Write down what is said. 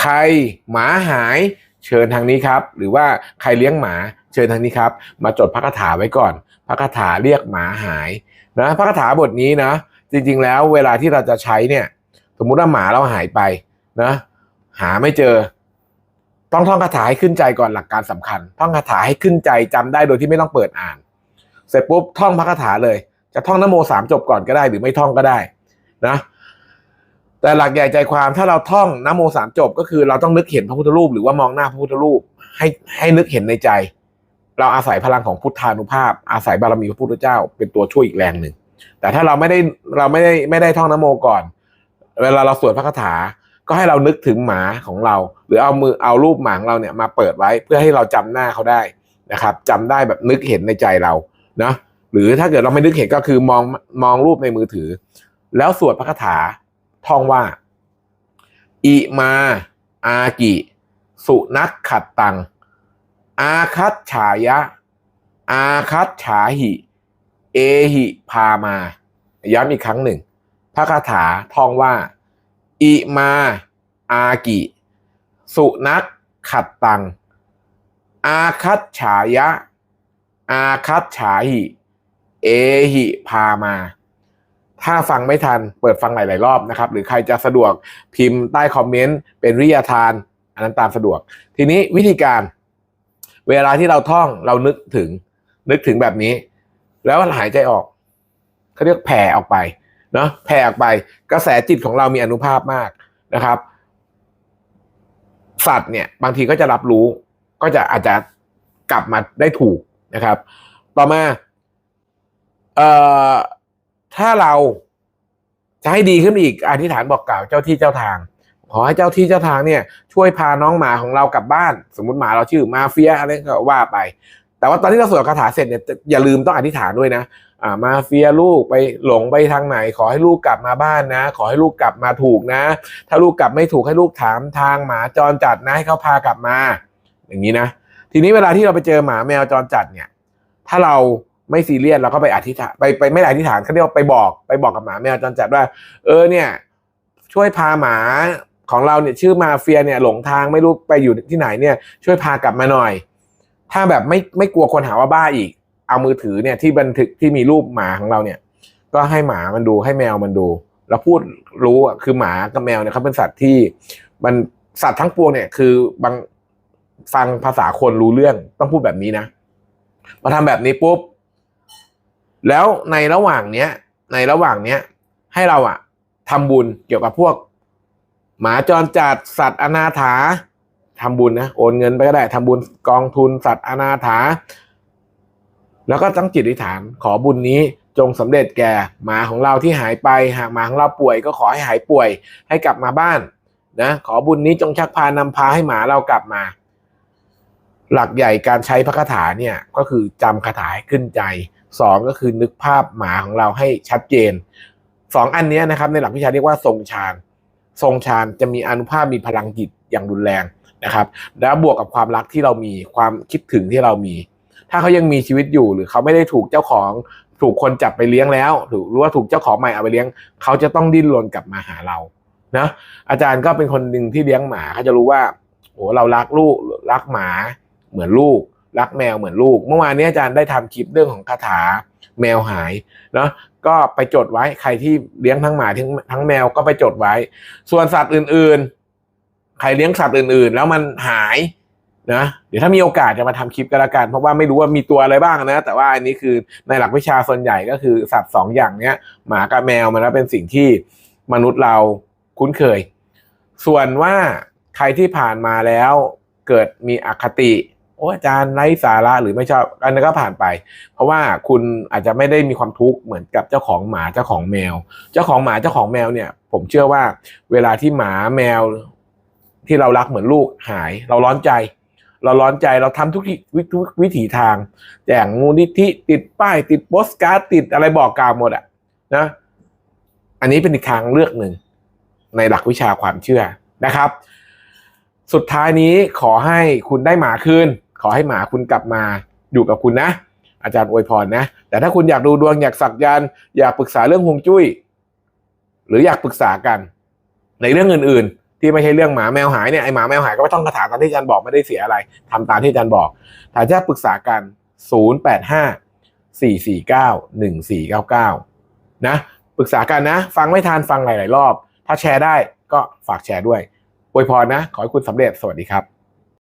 ใครหมาหายเชิญทางนี้ครับ หรือว่าใครเลี้ยงหมาเชิญทางนี้ครับ มาจดพระคาถาไว้ก่อน พระคาถาเรียกหมาหายนะพระคาถาบทนี้นะ จริงๆแล้วเวลาที่เราจะใช้เนี่ย สมมุติว่าหมาเราหายไปนะหาไม่เจอ ต้องท่องคาถาให้ขึ้นใจก่อนหลักการสำคัญ ท่องคาถาให้ขึ้นใจจำได้โดยที่ไม่ต้องเปิดอ่าน เสร็จปุ๊บท่องพระคาถาเลย จะท่องนโมสามจบก่อนก็ได้หรือไม่ท่องก็ได้นะ แต่หลักใหญ่ใจความถ้าเราท่องนโมสามจบก็คือเราต้องนึกเห็นพระพุทธรูป หรือว่ามองหน้าพระพุทธรูปให้ให้นึกเห็นในใจ เราอาศัยพลังของพุทธานุภาพ อาศัยบารมีพระพุทธเจ้า เป็นตัวช่วยอีกแรงหนึ่งแต่ถ้าเราไม่ได้เราไม่ได้ไม่ได้ท่องนโมก่อน เวลาเราสวดพระคาถาก็ให้เรานึกถึงหมาของเรา หรือเอามือเอารูปหมาของเราเนี่ยมาเปิดไว้เพื่อให้เราจำหน้าเขาได้นะครับจำได้แบบนึกเห็นในใจเรานะหรือถ้าเกิดเราไม่นึกเห็นก็คือมองมองรูปในมือถือ แล้วสวดพระคาถา ท่องว่า อิมา อากิ สุนักขัดตัง อาคัตฉายะ อาคัตฉาหิ เอหิพามา ย้ำอีกครั้งหนึ่ง พระคาถาท่องว่า อิมา อากิ สุนักขัดตัง อาคัตฉายะ อาคัตฉาหิ เอหิพามา ถ้าฟังไม่ทันเปิดฟังหลาย ๆ รอบนะครับ หรือใครจะสะดวกพิมพ์ใต้คอมเมนต์เป็นวิทยาทาน อันนั้นตามสะดวก ทีนี้วิธีการ เวลาที่เราท่องเรานึกถึง นึกถึงแบบนี้ แล้วหายใจออกเขาเรียกแผ่ออกไปเนาะแผ่ออกไปกระแสจิตของเรามีอนุภาพมากนะครับ สัตว์เนี่ย บางทีก็จะรับรู้ ก็จะอาจจะกลับมาได้ถูกนะครับ ต่อมาเอ่อ ถ้าเราจะให้ดีขึ้นอีกอธิษฐานบอกกล่าวเจ้าที่เจ้าทาง ขอให้เจ้าที่เจ้าทางเนี่ย ช่วยพาน้องหมาของเรากลับบ้าน สมมติหมาเราชื่อมาเฟียอะไรก็ว่าไป แต่ว่าตอนที่เราสวดคาถาเสร็จเนี่ยอย่าลืมต้องอธิษฐานด้วยนะอ่ามาเฟียลูกไปหลงไปทางไหน ขอให้ลูกกลับมาบ้านนะ ขอให้ลูกกลับมาถูกนะ ถ้าลูกกลับไม่ถูกให้ลูกถามทางหมาจรจัดนะให้เขาพากลับมา อย่างนี้นะ ทีนี้เวลาที่เราไปเจอหมาแมวจรจัดเนี่ย ถ้าเรา ไม่ซีเรียสเราก็ไปอธิษฐานไปไปไม่ได้อธิษฐานเขาเรียกว่าไปบอกไปบอกกับหมาแมวจรจัดว่า เออเนี่ย ช่วยพาหมาของเราเนี่ยชื่อมาเฟียเนี่ยหลงทางไม่รู้ไปอยู่ที่ไหนเนี่ย ช่วยพากลับมาหน่อย ถ้าแบบไม่ไม่กลัวคนหาว่าบ้าอีก เอามือถือเนี่ยที่บันทึกที่มีรูปหมาของเราเนี่ย ก็ให้หมามันดูให้แมวมันดู แล้วพูดรู้อะคือหมากับแมวเนี่ยเขาเป็นสัตว์ที่มันสัตว์ทั้งปวงเนี่ยคือบางฟังภาษาคนรู้เรื่องต้องพูดแบบนี้นะมาทำแบบนี้ปุ๊บ แล้วในระหว่างเนี้ย ในระหว่างเนี้ย ให้เราอะทำบุญเกี่ยวกับพวก หมาจรจัดสัตว์อนาถาทำบุญนะโอนเงินไปก็ได้ทำบุญกองทุนสัตว์อนาถา แล้วก็ตั้งจิตอธิษฐาน ขอบุญนี้จงสำเร็จแก่หมาของเราที่หายไปหากหมาของเราป่วย ก็ขอให้หายป่วย ให้กลับมาบ้านนะขอบุญนี้จงชักพานำพาให้หมาเรากลับมา หลักใหญ่การใช้พระคาถาเนี่ยก็คือจำคาถาให้ขึ้นใจสองก็คือนึกภาพหมาของเราให้ชัดเจนสองอันนี้นะครับในหลักวิชาเรียกว่าทรงฌานทรงฌานจะมีอนุภาพมีพลังจิตอย่างรุนแรงนะครับ แล้วบวกกับความรักที่เรามีความคิดถึงที่เรามี ถ้าเขายังมีชีวิตอยู่หรือเขาไม่ได้ถูกเจ้าของถูกคนจับไปเลี้ยงแล้วถูกหรือว่าถูกเจ้าของใหม่เอาไปเลี้ยง เขาจะต้องดิ้นรนกลับมาหาเรานะอาจารย์ก็เป็นคนหนึ่งที่เลี้ยงหมาเขาจะรู้ว่าโอ้เรารักลูกรักหมา เหมือนลูก รักแมวเหมือนลูก เมื่อวานนี้อาจารย์ได้ทำคลิปเรื่องของคาถาแมวหายเนาะก็ไปจดไว้ใครที่เลี้ยงทั้งหมาทั้งทั้งแมวก็ไปจดไว้ ส่วนสัตว์อื่น ๆ ใครเลี้ยงสัตว์อื่น ๆ แล้วมันหายนะเดี๋ยวถ้ามีโอกาสจะมาทำคลิปกันละกัน เพราะว่าไม่รู้ว่ามีตัวอะไรบ้างนะ แต่ว่าอันนี้คือในหลักวิชาส่วนใหญ่ก็คือสัตว์สองอย่างเนี้ยหมากับแมวมันเป็นสิ่งที่มนุษย์เราคุ้นเคย ส่วนว่าใครที่ผ่านมาแล้วเกิดมีอคติ โอ้อาจารย์ไร้สาระหรือไม่ชอบอันนั้นก็ผ่านไป เพราะว่าคุณอาจจะไม่ได้มีความทุกข์เหมือนกับเจ้าของหมาเจ้าของแมว เจ้าของหมาเจ้าของแมวเนี่ย ผมเชื่อว่า เวลาที่หมาแมว ที่เรารักเหมือนลูกหาย เราร้อนใจ เราร้อนใจเราทำทุกวิทุกวิถีทางแจงมูลนิธิติดป้ายติดโปสการ์ดติดอะไรบอกกล่าวหมดอะนะ อันนี้เป็นอีกทางเลือกหนึ่งในหลักวิชาความเชื่อนะครับ สุดท้ายนี้ขอให้คุณได้หมาคืน ขอให้หมาคุณกลับมาอยู่กับคุณนะ อาจารย์อวยพรนะ แต่ถ้าคุณอยากดูดวงอยากสักยันอยากปรึกษาเรื่องฮวงจุ้ย หรืออยากปรึกษากัน ในเรื่องอื่น ๆ ที่ไม่ใช่เรื่องหมาแมวหายเนี่ยไอหมาแมวหายก็ไม่ต้องคาถาตามที่อาจารย์บอกไม่ได้เสียอะไรทำตามที่อาจารย์บอกถ้าจะปรึกษากัน 0 8 5 4 4 9 1 4 9 9 นะปรึกษากันนะ ฟังไม่ทันฟังหลาย ๆ รอบ ถ้าแชร์ได้ก็ฝากแชร์ด้วยอวยพรนะ ขอให้คุณสำเร็จสวัสดีครับ